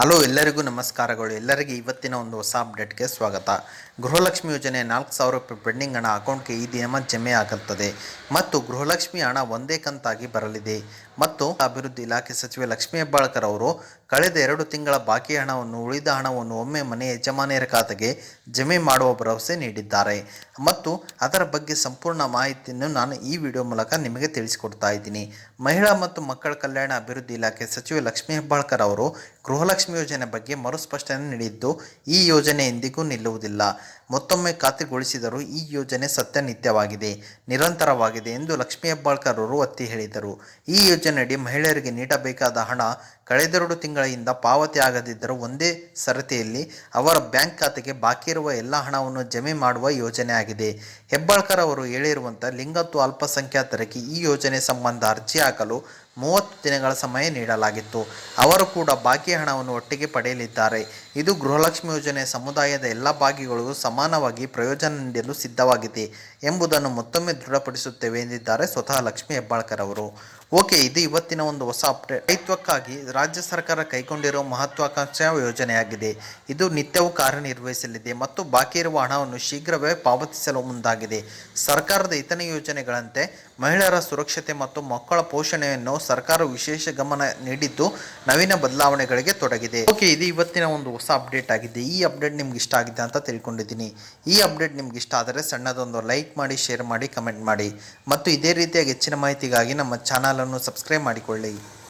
Hello ಎಲ್ಲರಿಗೂ ನಮಸ್ಕಾರಗಳು. ಎಲ್ಲರಿಗೆ ಇವತ್ತಿನ ಒಂದು ಹೊಸ ಅಪ್ಡೇಟ್ಗೆ ಸ್ವಾಗತ. ಗೃಹಲಕ್ಷ್ಮಿ ಯೋಜನೆ ನಾಲ್ಕು ಸಾವಿರ ರೂಪಾಯಿ ಪೆಂಡಿಂಗ್ ಹಣ ಅಕೌಂಟ್ಗೆ ಈ ದಿನ ಜಮೆ ಆಗುತ್ತದೆ ಮತ್ತು ಗೃಹಲಕ್ಷ್ಮಿ ಹಣ ಒಂದೇ ಕಂತಾಗಿ ಬರಲಿದೆ. ಮತ್ತು ಅಭಿವೃದ್ಧಿ ಇಲಾಖೆ ಸಚಿವೆ ಲಕ್ಷ್ಮೀ ಹೆಬ್ಬಾಳ್ಕರ್ ಅವರು ಕಳೆದ ಎರಡು ತಿಂಗಳ ಬಾಕಿ ಹಣವನ್ನು ಉಳಿದ ಹಣವನ್ನು ಒಮ್ಮೆ ಮನೆ ಯಜಮಾನಿಯರ ಖಾತೆಗೆ ಜಮೆ ಮಾಡುವ ಭರವಸೆ ನೀಡಿದ್ದಾರೆ. ಮತ್ತು ಅದರ ಬಗ್ಗೆ ಸಂಪೂರ್ಣ ಮಾಹಿತಿಯನ್ನು ನಾನು ಈ ವಿಡಿಯೋ ಮೂಲಕ ನಿಮಗೆ ತಿಳಿಸಿಕೊಡ್ತಾ ಇದ್ದೀನಿ. ಮಹಿಳಾ ಮತ್ತು ಮಕ್ಕಳ ಕಲ್ಯಾಣ ಅಭಿವೃದ್ಧಿ ಇಲಾಖೆ ಸಚಿವೆ ಲಕ್ಷ್ಮೀ ಹೆಬ್ಬಾಳ್ಕರ್ ಅವರು ಗೃಹಲಕ್ಷ್ಮಿ ಯೋಜನೆ ಬಗ್ಗೆ ಮರುಸ್ಪಷ್ಟನೆ ನೀಡಿದ್ದು, ಈ ಯೋಜನೆ ಎಂದಿಗೂ ನಿಲ್ಲುವುದಿಲ್ಲ. ಮತ್ತೊಮ್ಮೆ ಖಾತ್ರಿಗೊಳಿಸಿದರೂ ಈ ಯೋಜನೆ ಸತ್ಯನಿತ್ಯವಾಗಿದೆ, ನಿರಂತರವಾಗಿದೆ ಎಂದು ಲಕ್ಷ್ಮೀ ಹೆಬ್ಬಾಳ್ಕರ್ ಅವರು ಒತ್ತಿ ಹೇಳಿದರು. ಈ ಯೋಜನೆಯಡಿ ಮಹಿಳೆಯರಿಗೆ ನೀಡಬೇಕಾದ ಹಣ ಕಳೆದೆರಡು ತಿಂಗಳಿಂದ ಪಾವತಿ ಆಗದಿದ್ದರೂ ಒಂದೇ ಸರತಿಯಲ್ಲಿ ಅವರ ಬ್ಯಾಂಕ್ ಖಾತೆಗೆ ಬಾಕಿ ಇರುವ ಎಲ್ಲ ಹಣವನ್ನು ಜಮೆ ಮಾಡುವ ಯೋಜನೆ ಆಗಿದೆ. ಹೆಬ್ಬಾಳ್ಕರ್ ಅವರು ಹೇಳಿರುವಂಥ ಲಿಂಗತ್ವ ಅಲ್ಪಸಂಖ್ಯಾತರಿಗೆ ಈ ಯೋಜನೆ ಸಂಬಂಧ ಅರ್ಜಿ ಹಾಕಲು ಮೂವತ್ತು ದಿನಗಳ ಸಮಯ ನೀಡಲಾಗಿತ್ತು. ಅವರು ಕೂಡ ಬಾಕಿ ಹಣವನ್ನು ಒಟ್ಟಿಗೆ ಪಡೆಯಲಿದ್ದಾರೆ. ಇದು ಗೃಹಲಕ್ಷ್ಮಿ ಯೋಜನೆ ಸಮುದಾಯದ ಎಲ್ಲ ಭಾಗಿಗಳಿಗೂ ಸಮಾನವಾಗಿ ಪ್ರಯೋಜನ ನೀಡಲು ಸಿದ್ಧವಾಗಿದೆ ಎಂಬುದನ್ನು ಮತ್ತೊಮ್ಮೆ ದೃಢಪಡಿಸುತ್ತೇವೆ ಎಂದಿದ್ದಾರೆ ಸ್ವತಃ ಲಕ್ಷ್ಮಿ ಹೆಬ್ಬಾಳ್ಕರ್ ಅವರು. ಓಕೆ, ಇದು ಇವತ್ತಿನ ಒಂದು ಹೊಸ ಅಪ್ಡೇಟ್ ರೈತಕ್ಕಾಗಿ ರಾಜ್ಯ ಸರ್ಕಾರ ಕೈಗೊಂಡಿರುವ ಮಹತ್ವಾಕಾಂಕ್ಷೆಯ ಯೋಜನೆಯಾಗಿದೆ. ಇದು ನಿತ್ಯವೂ ಕಾರ್ಯನಿರ್ವಹಿಸಲಿದೆ ಮತ್ತು ಬಾಕಿ ಇರುವ ಹಣವನ್ನು ಶೀಘ್ರವೇ ಪಾವತಿಸಲು ಮುಂದಾಗಿದೆ. ಸರ್ಕಾರದ ಇತರೆ ಯೋಜನೆಗಳಂತೆ ಮಹಿಳೆಯರ ಸುರಕ್ಷತೆ ಮತ್ತು ಮಕ್ಕಳ ಪೋಷಣೆಯನ್ನು ಸರ್ಕಾರ ವಿಶೇಷ ಗಮನ ನೀಡಿದ್ದು ನವೀನ ಬದಲಾವಣೆಗಳಿಗೆ ತೊಡಗಿದೆ. ಓಕೆ, ಇದು ಇವತ್ತಿನ ಒಂದು ಹೊಸ ಅಪ್ಡೇಟ್ ಆಗಿದೆ. ಈ ಅಪ್ಡೇಟ್ ನಿಮ್ಗೆ ಇಷ್ಟ ಆಗಿದೆ ಅಂತ ತಿಳ್ಕೊಂಡಿದ್ದೀನಿ. ಈ ಅಪ್ಡೇಟ್ ನಿಮ್ಗೆ ಇಷ್ಟ ಆದರೆ ಸಣ್ಣದೊಂದು ಲೈಕ್ ಮಾಡಿ ಶೇರ್ ಮಾಡಿ ಕಮೆಂಟ್ ಮಾಡಿ. ಮತ್ತು ಇದೇ ರೀತಿಯಾಗಿ ಹೆಚ್ಚಿನ ಮಾಹಿತಿಗಾಗಿ ನಮ್ಮ ಚಾನಲನ್ನು ಸಬ್ಸ್ಕ್ರೈಬ್ ಮಾಡಿಕೊಳ್ಳಿ.